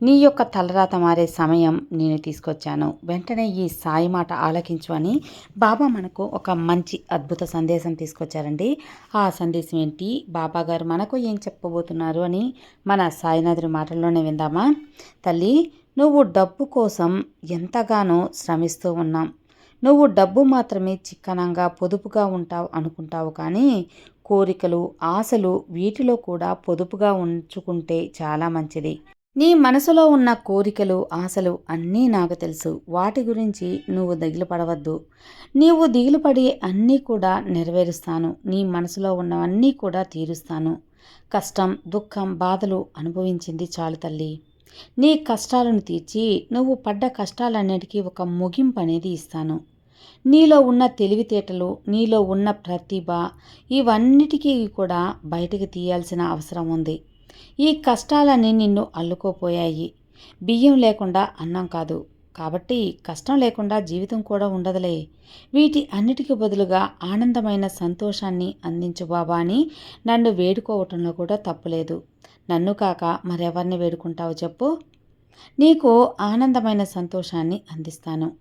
నీ యొక్క తలరాత మారే సమయం నేను తీసుకొచ్చాను. వెంటనే ఈ సాయి మాట ఆలకించు అని బాబా మనకు ఒక మంచి అద్భుత సందేశం తీసుకొచ్చారండి. ఆ సందేశం ఏంటి? బాబా గారు మనకు ఏం చెప్పబోతున్నారు అని మన సాయినాథుడి మాటల్లోనే విందామా? తల్లి నువ్వు డబ్బు కోసం ఎంతగానో శ్రమిస్తూ ఉన్నాం. నువ్వు డబ్బు మాత్రమే చిక్కనంగా పొదుపుగా ఉంటావు అనుకుంటావు కానీ కోరికలు ఆశలు వీటిలో కూడా పొదుపుగా ఉంచుకుంటే చాలా మంచిది. నీ మనసులో ఉన్న కోరికలు ఆశలు అన్నీ నాకు తెలుసు. వాటి గురించి నువ్వు దిగులు పడవద్దు. నీవు దిగులు పడి అన్నీ కూడా నెరవేరుస్తాను. నీ మనసులో ఉన్నవన్నీ కూడా తీరుస్తాను. కష్టం దుఃఖం బాధలు అనుభవించింది చాలు తల్లి. నీ కష్టాలను తీర్చి నువ్వు పడ్డ కష్టాలన్నిటికీ ఒక ముగింపు అనేది ఇస్తాను. నీలో ఉన్న తెలివితేటలు నీలో ఉన్న ప్రతిభ ఇవన్నిటికీ కూడా బయటకు తీయాల్సిన అవసరం ఉంది. ఈ కష్టాలన్నీ నిన్ను అల్లుకోపోయాయి. బియ్యం లేకుండా అన్నం కాదు. కాబట్టి కష్టం లేకుండా జీవితం కూడా ఉండదులే. వీటి అన్నిటికీ బదులుగా ఆనందమైన సంతోషాన్ని అందించు బాబా అని నన్ను వేడుకోవటంలో కూడా తప్పులేదు. నన్ను కాక మరెవరిని వేడుకుంటావు చెప్పు. నీకు ఆనందమైన సంతోషాన్ని అందిస్తాను.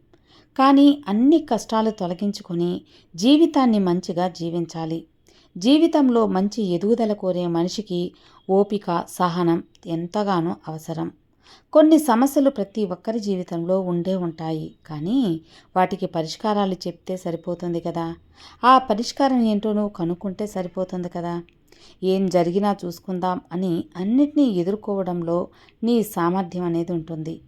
కానీ అన్ని కష్టాలు తొలగించుకొని జీవితాన్ని మంచిగా జీవించాలి. జీవితంలో మంచి ఎదుగుదల కోరే మనిషికి ఓపిక సహనం ఎంతగానో అవసరం. కొన్ని సమస్యలు ప్రతి ఒక్కరి జీవితంలో ఉండే ఉంటాయి. కానీ వాటికి పరిష్కారాలు చెప్తే సరిపోతుంది కదా. ఆ పరిష్కారం ఏంటో నువ్వు కనుక్కుంటే సరిపోతుంది కదా. ఏం జరిగినా చూసుకుందాం అని అన్నిటినీ ఎదుర్కోవడంలో నీ సామర్థ్యం అనేది ఉంటుంది.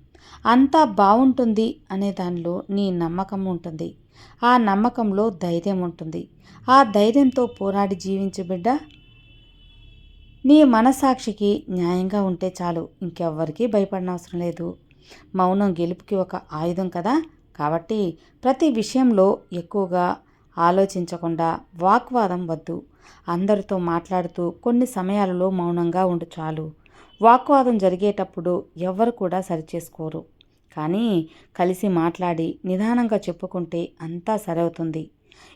అంతా బాగుంటుంది అనే దానిలో నీ నమ్మకం ఉంటుంది. ఆ నమ్మకంలో ధైర్యం ఉంటుంది. ఆ ధైర్యంతో పోరాడి జీవించు బిడ్డ. నీ మనసాక్షికి న్యాయంగా ఉంటే చాలు. ఇంకెవ్వరికీ భయపడనవసరం లేదు. మౌనం గెలుపుకి ఒక ఆయుధం కదా. కాబట్టి ప్రతి విషయంలో ఎక్కువగా ఆలోచించకుండా వాగ్వాదం వద్దు. అందరితో మాట్లాడుతూ కొన్ని సమయాలలో మౌనంగా ఉండు చాలు. వాగ్వాదం జరిగేటప్పుడు ఎవ్వరు కూడా సరిచేసుకోరు. కానీ కలిసి మాట్లాడి నిదానంగా చెప్పుకుంటే అంతా సరవుతుంది.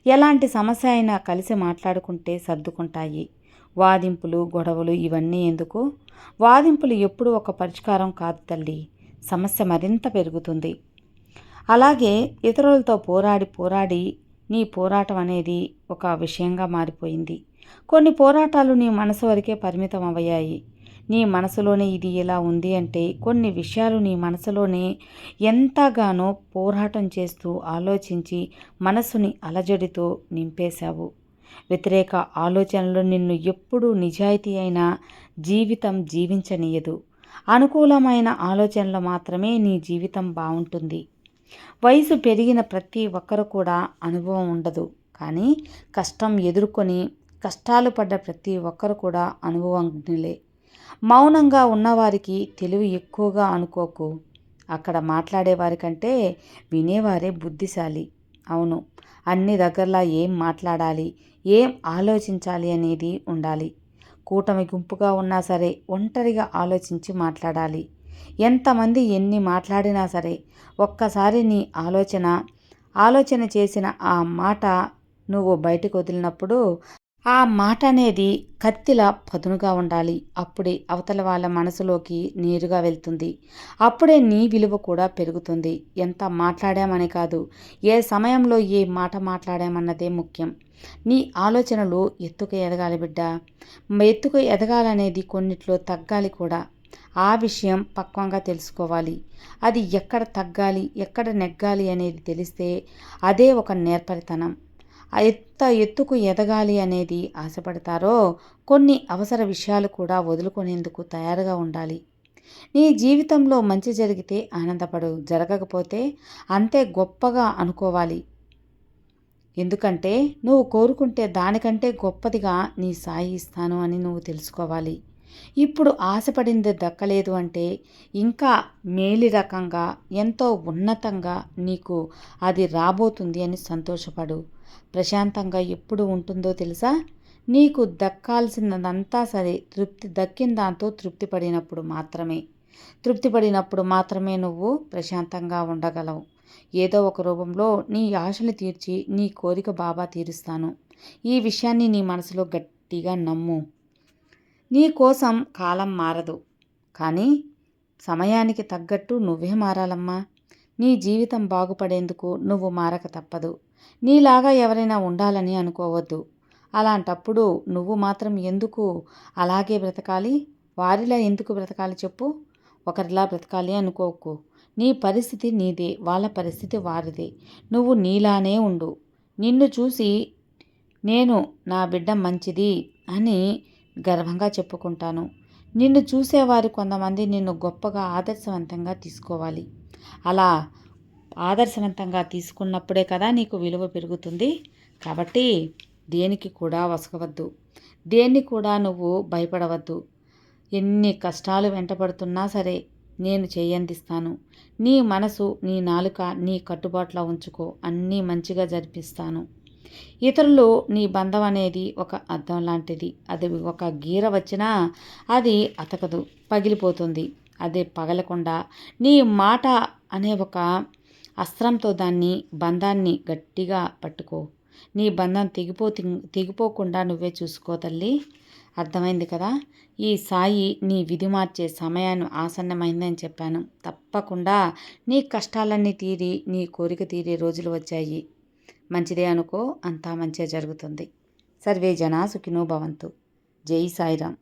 ఎలాంటి సమస్య అయినా కలిసి మాట్లాడుకుంటే సర్దుకుంటాయి. వాదింపులు గొడవలు ఇవన్నీ ఎందుకు? వాదింపులు ఎప్పుడూ ఒక పరిష్కారం కాదు తల్లి. సమస్య మరింత పెరుగుతుంది. అలాగే ఇతరులతో పోరాడి పోరాడి నీ పోరాటం అనేది ఒక విషయంగా మారిపోయింది. కొన్ని పోరాటాలు నీ మనసు వరకే పరిమితం అయ్యాయి నీ మనసులోనే ఇది ఎలా ఉంది అంటే కొన్ని విషయాలు నీ మనసులోనే ఎంతగానో పోరాటం చేస్తూ ఆలోచించి మనసుని అలజడితో నింపేశావు. వ్యతిరేక ఆలోచనలు నిన్ను ఎప్పుడూ నిజాయితీ అయిన జీవితం జీవించనీయదు. అనుకూలమైన ఆలోచనలు మాత్రమే నీ జీవితం బాగుంటుంది వయసు పెరిగిన ప్రతి ఒక్కరు కూడా అనుభవం ఉండదు. కానీ కష్టం ఎదుర్కొని కష్టాలు పడ్డ ప్రతి ఒక్కరు కూడా అనుభవంలే మౌనంగా ఉన్నవారికి తెలివి ఎక్కువగా అనుకోకు. అక్కడ మాట్లాడేవారికంటే వినేవారే బుద్ధిశాలి. అవును అన్ని దగ్గరలా ఏం మాట్లాడాలి ఏం ఆలోచించాలి అనేది ఉండాలి. కూటమి గుంపుగా ఉన్నా సరే ఒంటరిగా ఆలోచించి మాట్లాడాలి. ఎంతమంది ఎన్ని మాట్లాడినా సరే ఒక్కసారి నీ ఆలోచన ఆలోచన చేసిన ఆ మాట నువ్వు బయటకు వదిలినప్పుడు ఆ మాట అనేది కత్తిలా పదునుగా ఉండాలి. అప్పుడే అవతల వాళ్ళ మనసులోకి నేరుగా వెళ్తుంది. అప్పుడే నీ విలువ కూడా పెరుగుతుంది. ఎంత మాట్లాడామని కాదు ఏ సమయంలో ఏ మాట మాట్లాడామన్నదే ముఖ్యం. నీ ఆలోచనలు ఎత్తుకు ఎదగాలి బిడ్డ. ఎత్తుకు ఎదగాలనేది కొన్నిట్లో తగ్గాలి కూడా. ఆ విషయం పక్వంగా తెలుసుకోవాలి. అది ఎక్కడ తగ్గాలి ఎక్కడ నెగ్గాలి అనేది తెలిస్తే అదే ఒక నేర్పరితనం. ఎంత ఎత్తుకు ఎదగాలి అనేది ఆశపడతారో కొన్ని అవసర విషయాలు కూడా వదులుకునేందుకు తయారుగా ఉండాలి. నీ జీవితంలో మంచి జరిగితే ఆనందపడు జరగకపోతే అంతే గొప్పగా అనుకోవాలి. ఎందుకంటే నువ్వు కోరుకుంటే దానికంటే గొప్పదిగా నీ సాయి ఇస్తాను అని నువ్వు తెలుసుకోవాలి. ఇప్పుడు ఆశపడింది దక్కలేదు అంటే ఇంకా మేలి రకంగా ఎంతో ఉన్నతంగా నీకు అది రాబోతుంది అని సంతోషపడు. ప్రశాంతంగా ఎప్పుడు ఉంటుందో తెలుసా? నీకు దక్కాల్సినదంతా సరే తృప్తి దక్కిన దాంతో తృప్తి పడినప్పుడు మాత్రమే. తృప్తి పడినప్పుడు మాత్రమే నువ్వు ప్రశాంతంగా ఉండగలవు. ఏదో ఒక రూపంలో నీ ఆశలు తీర్చి నీ కోరిక బాబా తీరుస్తాను. ఈ విషయాన్ని నీ మనసులో గట్టిగా నమ్ము. నీ కోసం కాలం మారదు. కానీ సమయానికి తగ్గట్టు నువ్వే మారాలమ్మా. నీ జీవితం బాగుపడేందుకు నువ్వు మారక తప్పదు. నీలాగా ఎవరైనా ఉండాలని అనుకోవద్దు. అలాంటప్పుడు నువ్వు మాత్రం ఎందుకు అలాగే బ్రతకాలి? వారిలా ఎందుకు బ్రతకాలి చెప్పు. ఒకరిలా బ్రతకాలి అనుకోకు. నీ పరిస్థితి నీదే. వాళ్ళ పరిస్థితి వారిదే. నువ్వు నీలానే ఉండు. నిన్ను చూసి నేను నా బిడ్డ మంచిది అని గర్వంగా చెప్పుకుంటాను. నిన్ను చూసేవారు కొంతమంది నిన్ను గొప్పగా ఆదర్శవంతంగా తీసుకోవాలి. అలా ఆదర్శవంతంగా తీసుకున్నప్పుడే కదా నీకు విలువ పెరుగుతుంది. కాబట్టి దేనికి కూడా వసకవద్దు దేన్ని కూడా నువ్వు భయపడవద్దు. ఎన్ని కష్టాలు వెంటబడుతున్నా సరే నేను చేయందిస్తాను. నీ మనసు నీ నాలుక నీ కట్టుబాట్లో ఉంచుకో. అన్నీ మంచిగా జరిపిస్తాను. ఇతరులు నీ బంధం అనేది ఒక అద్దం లాంటిది. అది ఒక గీర వచ్చినా అది అతకదు పగిలిపోతుంది. అదే పగలకుండా నీ మాట అనే ఒక అస్త్రంతో దాన్ని బంధాన్ని గట్టిగా పట్టుకో. నీ బంధం తెగిపో తెగిపోకుండా నువ్వే చూసుకో తల్లి. అర్థమైంది కదా? ఈ సాయి నీ విధి మార్చే సమయాన్ని ఆసన్నమైందని చెప్పాను. తప్పకుండా నీ కష్టాలన్నీ తీరి నీ కోరిక తీరే రోజులు వచ్చాయి. మంచిదే అనుకో అంతా మంచిగా జరుగుతుంది. సర్వే జనా సుఖినో భవంతు. జై సాయిరామ్.